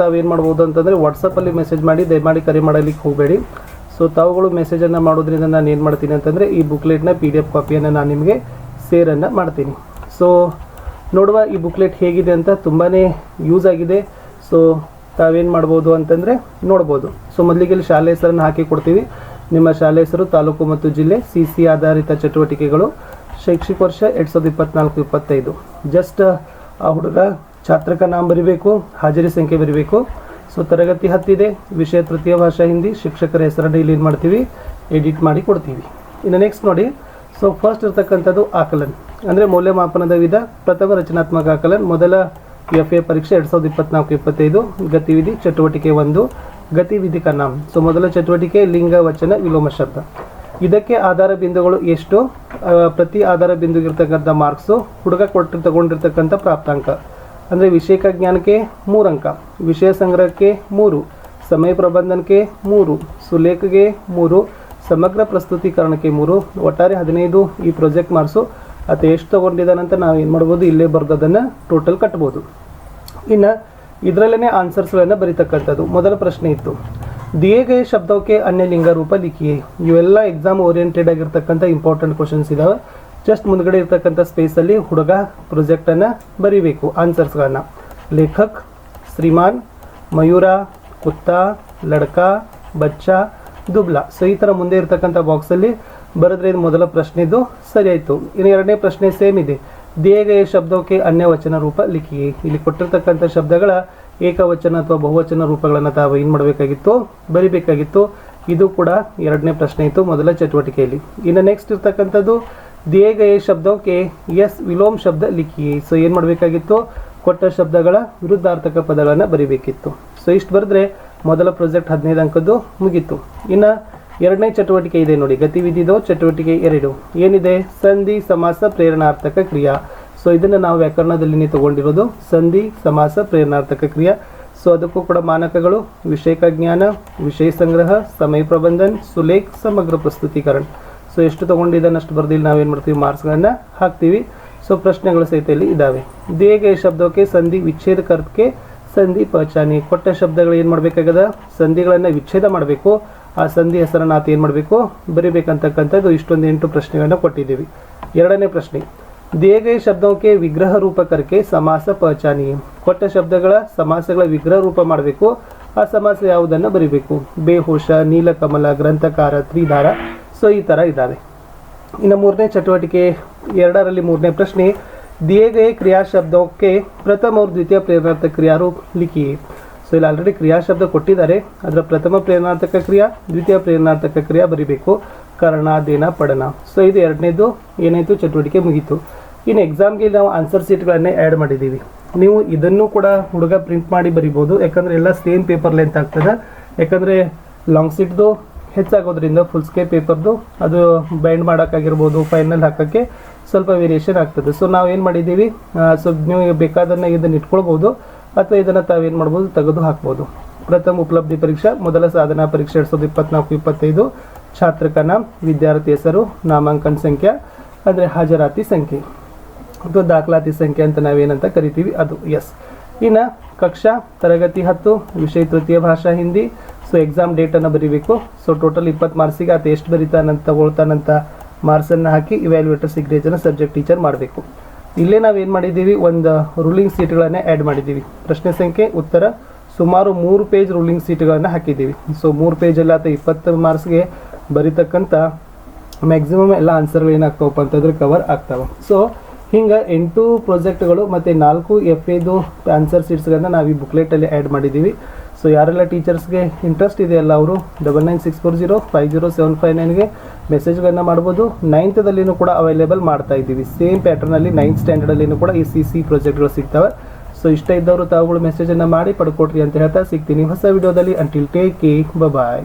ತಾವೇನು ಮಾಡ್ಬೋದು ಅಂತಂದರೆ ವಾಟ್ಸಪ್ಪಲ್ಲಿ ಮೆಸೇಜ್ ಮಾಡಿ, ದಯಮಾಡಿ ಕರೆ ಮಾಡಲಿಕ್ಕೆ ಹೋಗಬೇಡಿ. ಸೊ ತಾವುಗಳು ಮೆಸೇಜನ್ನು ಮಾಡೋದ್ರಿಂದ ನಾನು ಏನು ಮಾಡ್ತೀನಿ ಅಂತಂದರೆ ಈ ಬುಕ್ಲೆಟ್ನ ಪಿ ಡಿ ಎಫ್ ಕಾಪಿಯನ್ನು ನಾನು ನಿಮಗೆ ಸೇರನ್ನು ಮಾಡ್ತೀನಿ. ಸೊ ನೋಡುವ ಈ ಬುಕ್ಲೆಟ್ ಹೇಗಿದೆ ಅಂತ ತುಂಬಾ ಯೂಸ್ ಆಗಿದೆ. ಸೊ ತಾವೇನು ಮಾಡ್ಬೋದು ಅಂತಂದರೆ ನೋಡ್ಬೋದು. ಸೊ ಮೊದಲಿಗೆ ಇಲ್ಲಿ ಶಾಲೆ ಹೆಸರನ್ನು ಹಾಕಿ ಕೊಡ್ತೀವಿ. ನಿಮ್ಮ ಶಾಲೆ ಹೆಸರು, ತಾಲೂಕು ಮತ್ತು ಜಿಲ್ಲೆ ಸಿ ಸಿ ಆಧಾರಿತ ಚಟುವಟಿಕೆಗಳು ಶೈಕ್ಷಣಿಕ ವರ್ಷ ಎರಡು ಸಾವಿರದ ಇಪ್ಪತ್ನಾಲ್ಕು, ಇಪ್ಪತ್ತೈದು. ಜಸ್ಟ್ ಆ ಹುಡುಗ ಛಾತ್ರಕ ನಾಮ ಬರಿಬೇಕು, ಹಾಜರಿ ಸಂಖ್ಯೆ ಬರಿಬೇಕು. ಸೊ, ತರಗತಿ ಹತ್ತಿದೆ, ವಿಷಯ ತೃತೀಯ ಭಾಷಾ ಹಿಂದಿ, ಶಿಕ್ಷಕರ ಹೆಸರನ್ನು ಇಲ್ಲಿ ಏನು ಮಾಡ್ತೀವಿ ಎಡಿಟ್ ಮಾಡಿ ಕೊಡ್ತೀವಿ. ಇನ್ನು ನೆಕ್ಸ್ಟ್ ನೋಡಿ ಸೊ ಫಸ್ಟ್ ಇರ್ತಕ್ಕಂಥದ್ದು ಆಕಲನ್. ಅಂದರೆ ಮೌಲ್ಯಮಾಪನದ ವಿಧ, ಪ್ರಥಮ ರಚನಾತ್ಮಕ ಆಕಲನ್, ಮೊದಲ ಎಫ್ ಎ ಪರೀಕ್ಷೆ ಎರಡು ಸಾವಿರದ ಇಪ್ಪತ್ನಾಲ್ಕು, ಇಪ್ಪತ್ತೈದು, ಗತಿವಿಧಿ, ಚಟುವಟಿಕೆ ಒಂದು ಗತಿವಿಧಿ ಕನಾಮ್ ಸೊ ಮೊದಲ ಚಟುವಟಿಕೆ, ಲಿಂಗ, ವಚನ, ವಿಲೋಮ ಶಬ್ದ. ಇದಕ್ಕೆ ಆಧಾರ ಬಿಂದುಗಳು ಎಷ್ಟು? ಪ್ರತಿ ಆಧಾರ ಬಿಂದುಗಿರ್ತಕ್ಕಂಥ ಮಾರ್ಕ್ಸು ಹುಡುಗ ಕೊಟ್ಟು ತಗೊಂಡಿರ್ತಕ್ಕಂಥ ಪ್ರಾಪ್ತಾಂಕ. ಅಂದರೆ ವಿಷಯಕ ಜ್ಞಾನಕ್ಕೆ ಮೂರು ಅಂಕ, ವಿಷಯ ಸಂಗ್ರಹಕ್ಕೆ ಮೂರು, ಸಮಯ ಪ್ರಬಂಧನಕ್ಕೆ ಮೂರು, ಸುಲೇಖಗೆ ಮೂರು, ಸಮಗ್ರ ಪ್ರಸ್ತುತೀಕರಣಕ್ಕೆ ಮೂರು, ಒಟ್ಟಾರೆ ಹದಿನೈದು ಈ ಪ್ರಾಜೆಕ್ಟ್ ಮಾರ್ಸು ಅಥವಾ ಎಷ್ಟು ತೊಗೊಂಡಿದ್ದಾನಂತ ನಾವು ಏನು ಮಾಡ್ಬೋದು, ಇಲ್ಲೇ ಬರೆದು ಅದನ್ನು ಟೋಟಲ್ ಕಟ್ಬೋದು. ಇನ್ನು ಇದರಲ್ಲೇ ಆನ್ಸರ್ಸ್ಗಳನ್ನು ಬರೀತಕ್ಕಂಥದ್ದು. ಮೊದಲ ಪ್ರಶ್ನೆ ಇತ್ತು, ದಿಯೇಗೆ ಶಬ್ದಕ್ಕೆ ಅನ್ಯ ಲಿಂಗ ರೂಪ ಲಿಖಿಯೇ? ಇವೆಲ್ಲ ಎಕ್ಸಾಮ್ ಓರಿಯೆಂಟೆಡ್ ಆಗಿರ್ತಕ್ಕಂಥ ಇಂಪಾರ್ಟೆಂಟ್ ಕ್ವಶನ್ಸ್ ಇದಾವೆ. ಜಸ್ಟ್ ಮುಂದ್ಗಡೆ ಇರ್ತಕ್ಕಂಥ ಸ್ಪೇಸಲ್ಲಿ ಹುಡುಗ ಪ್ರೊಜೆಕ್ಟನ್ನು ಬರೀಬೇಕು ಆನ್ಸರ್ಸ್ಗಳನ್ನ ಲೇಖಕ್ ಶ್ರೀಮಾನ್, ಮಯೂರ, ಕುತ್ತ, ಲಡ್ಕ, ಬಚ್ಚಾ, ದುಬ್ಲಾ. ಸೊ ಈ ಥರ ಮುಂದೆ ಇರ್ತಕ್ಕಂಥ ಬಾಕ್ಸಲ್ಲಿ ಬರೆದ್ರೆ ಇದು ಮೊದಲ ಪ್ರಶ್ನೆದು ಸರಿ ಆಯಿತು. ಇನ್ನು ಎರಡನೇ ಪ್ರಶ್ನೆ ಸೇಮ್ ಇದೆ. ದೇಗಯ ಶಬ್ದಕ್ಕೆ ಅನ್ಯ ವಚನ ರೂಪ ಲಿಖಿಯೇ. ಇಲ್ಲಿ ಕೊಟ್ಟಿರ್ತಕ್ಕಂಥ ಶಬ್ದಗಳ ಏಕವಚನ ಅಥವಾ ಬಹುವಚನ ರೂಪಗಳನ್ನು ತಾವು ಏನು ಮಾಡಬೇಕಾಗಿತ್ತು? ಬರಿಬೇಕಾಗಿತ್ತು. ಇದು ಕೂಡ ಎರಡನೇ ಪ್ರಶ್ನೆ ಇತ್ತು ಮೊದಲ ಚಟುವಟಿಕೆಯಲ್ಲಿ. ಇನ್ನು ನೆಕ್ಸ್ಟ್ ಇರ್ತಕ್ಕಂಥದ್ದು ದೇಗಯ ಶಬ್ದಕ್ಕೆ ಎಸ್ ವಿಲೋಮ್ ಶಬ್ದ ಲಿಖಿ ಸೊ ಏನು ಮಾಡಬೇಕಾಗಿತ್ತು? ಕೊಟ್ಟ ಶಬ್ದಗಳ ವಿರುದ್ಧಾರ್ಥಕ ಪದಗಳನ್ನು ಬರಿಬೇಕಿತ್ತು. ಸೊ ಇಷ್ಟು ಬರೆದ್ರೆ ಮೊದಲ ಪ್ರಾಜೆಕ್ಟ್ ಹದಿನೈದು ಅಂಕದ್ದು ಮುಗೀತು. ಇನ್ನು ಎರಡನೇ ಚಟುವಟಿಕೆ ಇದೆ ನೋಡಿ, ಗತಿವಿಧಿದು ಚಟುವಟಿಕೆ ಎರಡು. ಏನಿದೆ? ಸಂಧಿ, ಸಮಾಸ, ಪ್ರೇರಣಾರ್ಥಕ ಕ್ರಿಯಾ. ಸೊ ಇದನ್ನು ನಾವು ವ್ಯಾಕರಣದಲ್ಲಿ ತಗೊಂಡಿರೋದು ಸಂಧಿ, ಸಮಾಸ, ಪ್ರೇರಣಾರ್ಥಕ ಕ್ರಿಯಾ. ಸೊ ಅದಕ್ಕೂ ಕೂಡ ಮಾನಕಗಳು, ವಿಷಯಕ ಜ್ಞಾನ, ವಿಷಯ ಸಂಗ್ರಹ, ಸಮಯ ಪ್ರಬಂಧನ್, ಸುಲೇಖ್, ಸಮಗ್ರ ಪ್ರಸ್ತುತೀಕರಣ. ಸೊ ಎಷ್ಟು ತೊಗೊಂಡಿದ್ದಾನೆ ಅಷ್ಟು ಬರ್ದಿಲ್ಲ, ನಾವೇನು ಮಾಡ್ತೀವಿ? ಮಾರ್ಕ್ಸ್ಗಳನ್ನು ಹಾಕ್ತೀವಿ. ಸೊ ಪ್ರಶ್ನೆಗಳು ಸಹಿತ ಇಲ್ಲಿ ಇದ್ದಾವೆ ದೇಗೆ ಶಬ್ದಕ್ಕೆ ಸಂಧಿ ವಿಚ್ಛೇದಕರ್ಕ್ಕೆ ಸಂಧಿ ಪಚಾನಿ. ಕೊಟ್ಟ ಶಬ್ದಗಳು ಏನು ಮಾಡಬೇಕಾಗದ ಸಂಧಿಗಳನ್ನು ವಿಚ್ಛೇದ ಮಾಡಬೇಕು. ಆ ಸಂಧಿ ಹೆಸರನ್ನು ಆತ ಏನು ಮಾಡಬೇಕು? ಬರೀಬೇಕಂತಕ್ಕಂಥದ್ದು ಇಷ್ಟೊಂದು ಎಂಟು ಪ್ರಶ್ನೆಗಳನ್ನು ಕೊಟ್ಟಿದ್ದೀವಿ. ಎರಡನೇ ಪ್ರಶ್ನೆ. ದೇಗೆ ಶಬ್ದಕ್ಕೆ ವಿಗ್ರಹ ರೂಪಕರಕ್ಕೆ ಸಮಾಸ ಪಚಾನಿ. ಕೊಟ್ಟ ಶಬ್ದಗಳ ಸಮಾಸಗಳ ವಿಗ್ರಹ ರೂಪ ಮಾಡಬೇಕು. ಆ ಸಮಾಸ ಯಾವುದನ್ನು ಬರಿಬೇಕು? ಬೇಹುಷ, ನೀಲಕಮಲ, ಗ್ರಂಥಕಾರ, ತ್ರಿಧಾರ. ಸೊ ಈ ಥರ ಇದ್ದಾವೆ ಇನ್ನು ಮೂರನೇ ಚಟುವಟಿಕೆ, ಎರಡರಲ್ಲಿ ಮೂರನೇ ಪ್ರಶ್ನೆ ದಿಯೇಗೆ ಕ್ರಿಯಾ ಶಬ್ದಕ್ಕೆ ಪ್ರಥಮ ಅವ್ರ ದ್ವಿತೀಯ ಪ್ರೇರಣಾರ್ಥಕ ಕ್ರಿಯಾರೂಪ ಲಿಖಿ. ಸೊ ಇಲ್ಲಿ ಆಲ್ರೆಡಿ ಕ್ರಿಯಾ ಶಬ್ದ ಕೊಟ್ಟಿದ್ದಾರೆ. ಅದರ ಪ್ರಥಮ ಪ್ರೇರಣಾರ್ಥಕ ಕ್ರಿಯಾ, ದ್ವಿತೀಯ ಪ್ರೇರಣಾರ್ಥಕ ಕ್ರಿಯಾ ಬರಿಬೇಕು. ಕರ್ಣ ದೇನ ಪಡನ ಸೊ ಇದು ಎರಡನೇದು, ಏನಾಯಿತು? ಚಟುವಟಿಕೆ ಮುಗೀತು. ಇನ್ನು ಎಕ್ಸಾಮ್ಗೆ ನಾವು ಆನ್ಸರ್ ಸೀಟ್ಗಳನ್ನೇ ಆ್ಯಡ್ ಮಾಡಿದ್ದೀವಿ. ನೀವು ಇದನ್ನು ಕೂಡ ಹುಡುಗ ಪ್ರಿಂಟ್ ಮಾಡಿ ಬರಿಬೋದು. ಯಾಕಂದರೆ ಎಲ್ಲ ಸೇಮ್ ಪೇಪರ್ ಲೆಂತ್ ಆಗ್ತದೆ. ಯಾಕಂದರೆ ಲಾಂಗ್ ಸೀಟ್ದು ಹೆಚ್ಚಾಗೋದ್ರಿಂದ ಫುಲ್ ಸ್ಕೇಪ್ ಪೇಪರ್ದು ಅದು ಬೈಂಡ್ ಮಾಡೋಕ್ಕಾಗಿರ್ಬೋದು ಫೈನಲ್ ಹಾಕೋಕ್ಕೆ ಸ್ವಲ್ಪ ವೇರಿಯೇಷನ್ ಆಗ್ತದೆ. ಸೊ ನಾವು ಏನು ಮಾಡಿದ್ದೀವಿ? ಸೊ ನೀವು ಬೇಕಾದನ್ನು ಇದನ್ನು ಇಟ್ಕೊಳ್ಬೋದು, ಅಥವಾ ಇದನ್ನು ತಾವೇನು ಮಾಡ್ಬೋದು, ತೆಗೆದು ಹಾಕ್ಬೋದು. ಪ್ರಥಮ ಉಪಲಬ್ಧಿ ಪರೀಕ್ಷಾ, ಮೊದಲ ಸಾಧನಾ ಪರೀಕ್ಷೆ ಎರಡು ಸಾವಿರದ ಇಪ್ಪತ್ನಾಲ್ಕು, ಇಪ್ಪತ್ತೈದು. ಛಾತ್ರಕ ನಾಮ್, ವಿದ್ಯಾರ್ಥಿ ಹೆಸರು, ನಾಮಾಂಕನ ಸಂಖ್ಯೆ, ಅಂದರೆ ಹಾಜರಾತಿ ಸಂಖ್ಯೆ. ಅಥವಾ ದಾಖಲಾತಿ ಸಂಖ್ಯೆ ಅಂತ ನಾವೇನಂತ ಕರಿತೀವಿ, ಅದು ಎಸ್ ಇನ್ನು ಕಕ್ಷಾ, ತರಗತಿ ಹತ್ತು, ವಿಷಯ ತೃತೀಯ ಭಾಷಾ, ಹಿಂದಿ ಸೊ ಎಕ್ಸಾಮ್ ಡೇಟನ್ನು ಬರೀಬೇಕು. ಸೊ ಟೋಟಲ್ ಇಪ್ಪತ್ತು ಮಾರ್ಕ್ಸಿಗೆ ಆತ ಎಷ್ಟು ಬರೀತಾನಂತ ತಗೊಳ್ತಾನಂತ ಮಾರ್ಕ್ಸನ್ನು ಹಾಕಿ ಇವ್ಯಾಲ್ಯೂಯೇಟರ್ ಸಿಗ್ನೇಚರ್ನ ಸಬ್ಜೆಕ್ಟ್ ಟೀಚರ್ ಮಾಡಬೇಕು. ಇಲ್ಲೇ ನಾವೇನು ಮಾಡಿದ್ದೀವಿ? ಒಂದು ರೂಲಿಂಗ್ ಸೀಟ್ಗಳನ್ನೇ ಆ್ಯಡ್ ಮಾಡಿದ್ದೀವಿ. ಪ್ರಶ್ನೆ ಸಂಖ್ಯೆ, ಉತ್ತರ. ಸುಮಾರು ಮೂರು ಪೇಜ್ ರೂಲಿಂಗ್ ಸೀಟ್ಗಳನ್ನು ಹಾಕಿದ್ದೀವಿ. ಸೊ ಮೂರು ಪೇಜಲ್ಲಿ ಆತ ಇಪ್ಪತ್ತು ಮಾರ್ಕ್ಸ್ಗೆ ಬರೀತಕ್ಕಂಥ ಮ್ಯಾಕ್ಸಿಮಮ್ ಎಲ್ಲ ಆನ್ಸರ್ಗಳು ಏನಾಗ್ತಾವಪ್ಪ ಅಂತಂದ್ರೆ ಕವರ್ ಆಗ್ತಾವೆ. ಸೊ ಹಿಂಗೆ ಎಂಟು ಪ್ರಾಜೆಕ್ಟ್ಗಳು ಮತ್ತು ನಾಲ್ಕು ಎಫ್ ಎದು ಆನ್ಸರ್ ಸೀಟ್ಸ್ಗಳನ್ನು ನಾವು ಈ ಬುಕ್ಲೆಟಲ್ಲಿ ಆ್ಯಡ್ ಮಾಡಿದ್ದೀವಿ. ಸೊ ಯಾರೆಲ್ಲ ಟೀಚರ್ಸ್ಗೆ ಇಂಟ್ರೆಸ್ಟ್ ಇದೆಯಲ್ಲ ಅವರು double nine six four zero five zero seven five ನೈನ್ಗೆ ಮೆಸೇಜ್ಗಳನ್ನ ಮಾಡ್ಬೋದು. ನೈನ್ತದಲ್ಲಿನೂ ಕೂಡ ಅವೈಲೇಬಲ್ ಮಾಡ್ತಾ ಇದ್ದೀವಿ. ಸೇಮ್ ಪ್ಯಾಟರ್ನಲ್ಲಿ ನೈನ್ತ್ ಸ್ಟ್ಯಾಂಡರ್ಡಲ್ಲಿನೂ ಕೂಡ ಈ ಸಿ ಸಿ ಪ್ರಾಜೆಕ್ಟ್ಗಳು ಸಿಗ್ತವೆ. ಸೊ ಇಷ್ಟ ಇದ್ದವರು ತಾವುಗಳು ಮೆಸೇಜನ್ನು ಮಾಡಿ ಪಡ್ಕೊಟ್ರಿ ಅಂತ ಹೇಳ್ತಾ ಸಿಗ್ತೀನಿ. ಹೊಸ ವಿಡಿಯೋದಲ್ಲಿ ಅಂಟಿಲ್ ಟೇಕ್ ಬಾಯ್